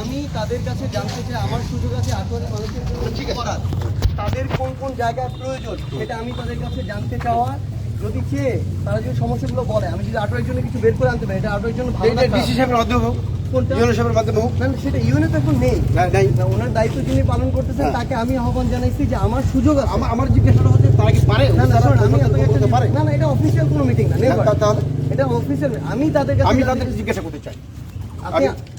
আমি তাদের কাছে জানতে চাই আমার সুযোগ আছে আটোয়ারি মানুষের জন্য করার তাদের কোন কোন জায়গায় প্রয়োজন সেটা আমি তাদের কাছে জানতে চাওয়া। যদি চেয়ে তারা যদি সমস্যাগুলো বলে আমি যদি আটোয়ারির জন্য কিছু বের করে আনতে পারি এটা আটোয়ারির জন্য ভালো ডিসি সাহেবের মাধ্যমে হোক মাধ্যমে না, সেটা এখন নেই। না, ওনার দায়িত্ব যিনি পালন করতেছেন হ্যাঁ। তাকে আমি আহ্বান জানাইছি যে আমার সুযোগ আছে। আমার জিজ্ঞাসাটা হচ্ছে তারা কি পারে? না না আমি একটা পারে? না না এটা অফিসিয়াল কোনো মিটিং না এটা অফিসিয়াল আমি তাদের কাছে আমি জিজ্ঞাসা করতে চাই। আপনি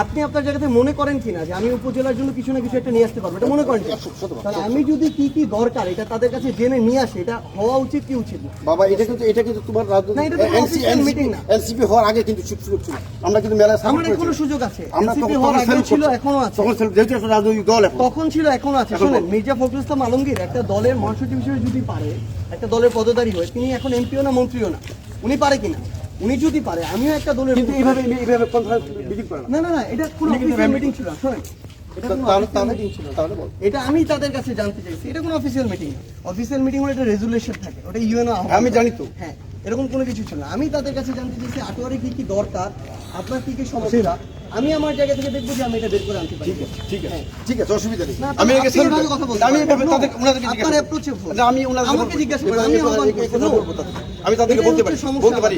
আপনি আপনার জায়গাতে মনে করেন কিনা যে আমি উপজেলার জন্য কিছু না কিছু একটা নিয়ে আসতে পারব? এটা মনে করেন তাহলে আমি যদি কি কি দরকার এটা তাদের কাছে জেনে নিয়ে আসি এটা হওয়া উচিত কি উচিত বাবা এটা কিন্তু এটা কিন্তু তোমার না। এনসিপি হওয়ার আগে কিন্তু সুযোগ ছিল। আমরা কিন্তু আমার এখনও সুযোগ আছে। তখন হওয়ার help ছিল এখনও আছে। তখন যেহেতু একটা রাজনৈতিক দল তখন ছিল এখনও আছে। শুনেন মির্জা ফখরুল ইসলাম আলমগীর একটা দলের মহাসচিব হিসেবে যদি পারে একটা দলের পদধারী হয় তিনি এখন এমপিও না মন্ত্রীও না। উনি পারে কিনা? উনি যদি পারে আমিও একটা দলের কিন্তু এইভাবে এইভাবে কনফারেন্স মিটিং করে। না না না এটা কোনো মিটিং ছিল। না। শোনেন। এটা আমি তাদের কাছে জানতে চাইছি। এটা কোনো অফিসিয়াল মিটিং অফিসিয়াল মিটিং হলে এটা রেজুলেশন থাকে। ওটা ইউএনও আমি জানি তো। হ্যাঁ এরকম কোনো কিছু ছিল না। আমি তাদের কাছে জানতে চাইছি আটোয়ারে কি কি দরকার? আপনার কি কি সমস্যা? আমি আমার জায়গা থেকে দেখব যে আমি এটা বের করে আনতে পারি। ঠিক আছে ঠিক আছে। হ্যাঁ। ঠিক আছে অসুবিধা নেই। আমি কথা বলতে আমি এভাবে তাদের ওনাদেরকে জিজ্ঞাসা আমি আমাকে জিজ্ঞাসা আমি। আমি তাদেরকে বলতে পারি। বলতে পারি।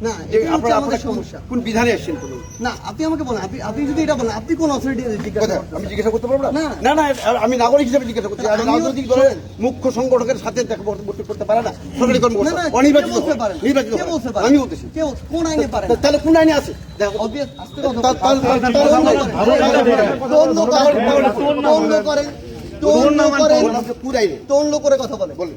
না আপনারা আমাদের কোন- সমস্যা কোন বিধানে এসেছেন বলুন না আপনি আমাকে বলেন আপনি আপনি যদি এটা বলেন আপনি কোন অথরিটি জিজ্ঞাসা আমি জিজ্ঞাসা করতে পারব না না। না না আমি নাগরিক হিসেবে জিজ্ঞাসা করছি আমি রাজনৈতিক দলের মুখ্য সংগঠকের সাথে দেখা বর্তমানে করতে পারে না সরকারি কর্মকর্তা অনির্বাচিত কে বলতে পারেন? নির্বাচিত কে হয়। বলতে পারেন? আমি বলতেছি কোন আইনে তাহলে কোন আইনে আছে দেখো Obvious, আস্তে কথা তা- বলেন। তা- তা- তা- দ্বন্দ্ব করেন। দ্বন্দ্ব করেন। দ্বন্দ্ব করেন। দ্বন্দ্ব করেন। কোন আইনে দ্বন্দ্ব করে কথা বলেন বলেন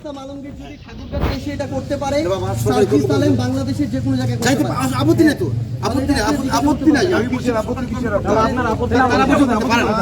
ইসলাম আলমগীর যদি ঠাকুরগাঁতে এসে এটা করতে পারে করব। সালেম বাংলাদেশের যে কোনো জায়গায় পা- আপত্তি নেই তো। আপত্তি নেই আপত্তি- আপত্তি নাই। আমি বলছি আপত্তি কিসের আপত্তি? আপনার আপত্তি পারে না